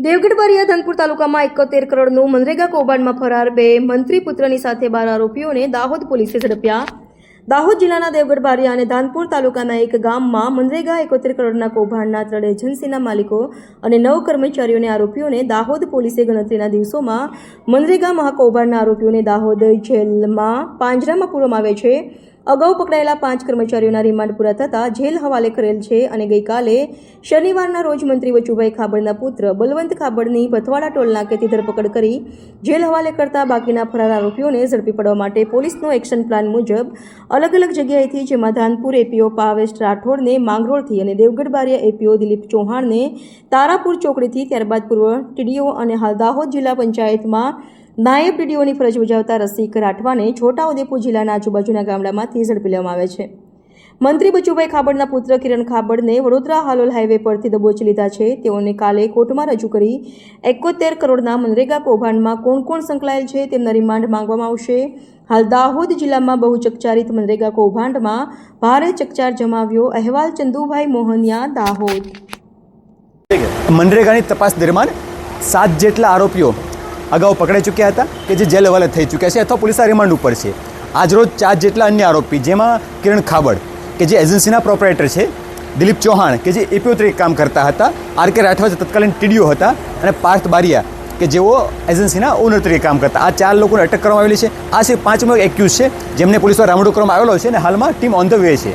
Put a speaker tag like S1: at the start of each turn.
S1: દેવગઢ બારિયા ધનપુર તાલુકામાં એકોતેર કરોડનું મનરેગા કૌભાંડમાં ફરાર બે મંત્રી પુત્રની સાથે બાર આરોપીઓને દાહોદ પોલીસે ઝડપ્યા. દાહોદ જિલ્લાના દેવગઢ બારિયા અને ધાનપુર તાલુકાના એક ગામમાં મનરેગા એકોતેર કરોડના કૌભાંડના ત્રણ એજન્સીના માલિકો અને નવ કર્મચારીઓને આરોપીઓને દાહોદ પોલીસે ગણતરીના દિવસોમાં મનરેગા મહાકૌભાંડના આરોપીઓને દાહોદ જેલમાં પાંજરામાં પૂરવામાં આવે છે. અગાઉ પકડાયેલા પાંચ કર્મચારીઓના રિમાન્ડ પૂરા થતાં જેલ હવાલે કરેલ છે અને ગઈકાલે શનિવારના રોજ મંત્રી વચુભાઈ ખાબડના પુત્ર બલવંત ખાબડની ભથવાડા ટોલ નાકેથી ધરપકડ કરી જેલ હવાલે કરતા બાકીના ફરાર આરોપીઓને ઝડપી પડવા માટે પોલીસનો એક્શન પ્લાન મુજબ અલગ અલગ જગ્યાએથી જેમાં ધાનપુર એપીઓ પાવેશ રાઠોડને માંગરોળથી અને દેવગઢ બારિયા એપીઓ દિલીપ ચૌહાણને તારાપુર ચોકડીથી ત્યારબાદ પૂર્વ ટીડીઓ અને હાલ દાહોદ જિલ્લા પંચાયતમાં નાયબ ડીડીઓની ફરજ બજાવતા રસિક રાઠવાને છોટાઉદેપુર જિલ્લાના આજુબાજુના ગામડામાંથી ઝડપી લેવામાં આવે છે. મંત્રી બચુભાઈ ખાબડના પુત્ર કિરણ ખાબડને વડોદરા હાલોલ હાઈવે પરથી દબોચી લીધા છે. તેઓને કાલે કોર્ટમાં રજૂ કરી એકોતેર કરોડના મનરેગા કૌભાંડમાં કોણ કોણ સંકળાયેલ છે તેમના રિમાન્ડ માંગવામાં આવશે. હાલ દાહોદ જિલ્લામાં બહુ ચકચારિત મનરેગા કૌભાંડમાં ભારે ચકચાર જમાવ્યો. અહેવાલ ચંદુભાઈ મોહનિયા, દાહોદ.
S2: મનરેગાની તપાસ દરમિયાન સાત જેટલા આરોપીઓ અગાઉ પકડાઈ ચૂક્યા હતા કે જે જેલ હવાલે થઈ ચૂક્યા છે અથવા પોલીસના રિમાન્ડ ઉપર છે. આજરોજ ચાર જેટલા અન્ય આરોપી, જેમાં કિરણ ખાબડ કે જે એજન્સીના પ્રોપરેટર છે, દિલીપ ચૌહાણ, કે જે એપીઓ તરીકે કામ કરતા હતા, આર કે રાઠવા જે તત્કાલીન ટીડીઓ હતા, અને પાર્થ બારિયા, કે જેઓ એજન્સીના ઓનર તરીકે કામ કરતા. આ ચાર લોકોને અટક કરવામાં આવેલી છે. આ છે પાંચમો એક્યુઝ છે, જેમને પોલીસમાં રામડો કરવામાં આવેલો છે અને હાલમાં ટીમ ઓન ધ વે છે.